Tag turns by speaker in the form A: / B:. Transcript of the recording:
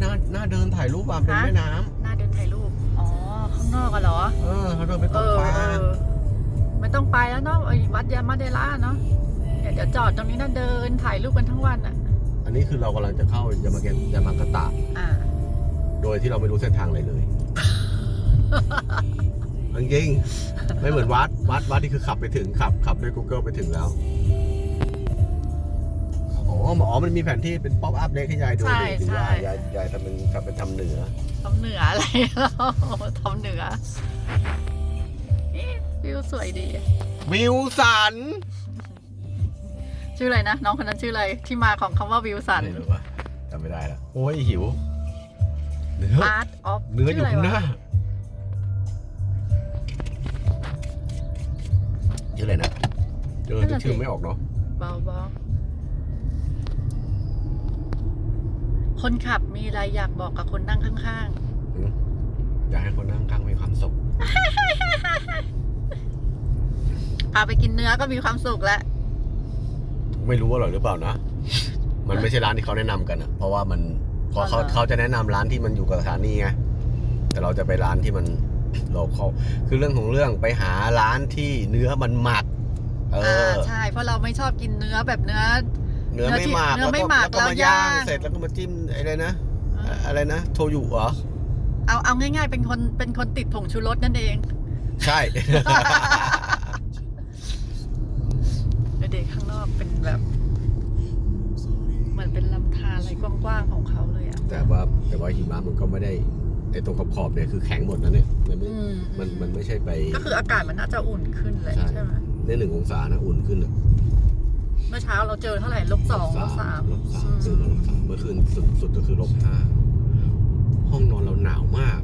A: หน้าหน้าเดินถ่ายรูปอะเป็น
B: ฮะ
A: แม่น้ำ
B: หน้าเดินถ่ายรูป อ๋อ ข้างนอกอะเหรอ
A: เออเขาเดินไปต
B: เอกอ
A: ปลา
B: เออไม่ต้องไปแล้วเนาะไอ้วัดยามาเดล่าเนาะเดี๋ยวเดี๋ยวจอดตรงนี้นะเดินถ่ายรูปกันทั้งวันอะ
A: อันนี้คือเรากำลังจะเข้ายามาเกะยามากาตะ
B: อ่า
A: โดยที่เราไม่รู้เส้นทางเลยเลย จริงๆไม่เหมือนวัด วัดวัดที่คือขับไปถึงขับขับด้วย Google ไปถึงแล้วอ๋ออ๋อ มันมีแผนที่เป็นป๊อปอัพเล็กให้ยายดู
B: ใช่
A: นี่ถึงว่า
B: ใช่
A: ยายยายทำเป็นทำเป็นทำเหนือ
B: ทำเหนืออะไรเราทำเหนือนี่วิวสวยดี
A: วิวสัน
B: ชื่ออะไรนะ น้องคนนั้นชื่ออะไรที่มาของคำว่าวิวสัน
A: ไม่รู้ว่าจำไม่ได้แล้วโอ้ยหิว เนื้อ
B: Art of
A: เนื้ออยู่ข้างหน้าชื่ออะไรนะเออ
B: นั่นน่ะ
A: ชื่อ
B: สิ
A: ไม่ออกเนาะ
B: เบาเบา คนขับมีอะไรอยากบอกกับคนนั่งข้าง
A: อยากให้คนนั่งข้างมีความสุข
B: ๆ พาไปกินเนื้อก็มีความสุขแล้ว
A: ไม่รู้ว่าอร่อยหรือเปล่านะ มันไม่ใช่ร้านที่เขาแนะนำกันอะเพราะว่ามันเขาเขาเขาจะแนะนำร้านที่มันอยู่กับสถานีไงแต่เราจะไปร้านที่มันโลคอลคือเรื่องของเรื่องไปหาร้านที่เนื้อมันหมัก เอ
B: อ่า
A: อ
B: ใช่ เพราะเราไม่ชอบกินเนื้อแบบเนื้อ
A: เนื้อไม่หมัก
B: เนื้อไม่หมัก
A: แล้วก็
B: แล้ว
A: มาย่าง
B: ย่าง
A: เสร็จแล้วก็มาจิ้มอะไรนะ
B: เออ
A: อะไรนะโทยุเหรอ
B: เอาเอาง่าย ๆ เป็นคนเป็นคนติดผงชูรสนั่นเอง
A: ใช่
B: เด็กข้างนอกเป็นแบบเหมือนเป็นลำธารอะไรกว้างๆของเขาเลยอะ
A: แต่ว่าแต่ว่าหิมะมันก็ไม่ได้ไอ้ตรงขอบขอบๆเนี่ยคือแข็งหมดนะเนี่ยมันไม่
B: อืม
A: มันมันไม่ใช่ไป
B: ก็คืออากาศมันน่าจะอุ่นขึ้นเลย
A: ใช่
B: ใช่ไหม
A: ได้หนึ่งองศานะอุ่นขึ้นเลย
B: เมื่อเช้าเราเจอเท่าไหร่ลบสองลบสาม
A: ลบสามตื่นมาลบสามเมื่อคืนสุดสุดก็คือลบห้าห้องนอนเราหนาวมาก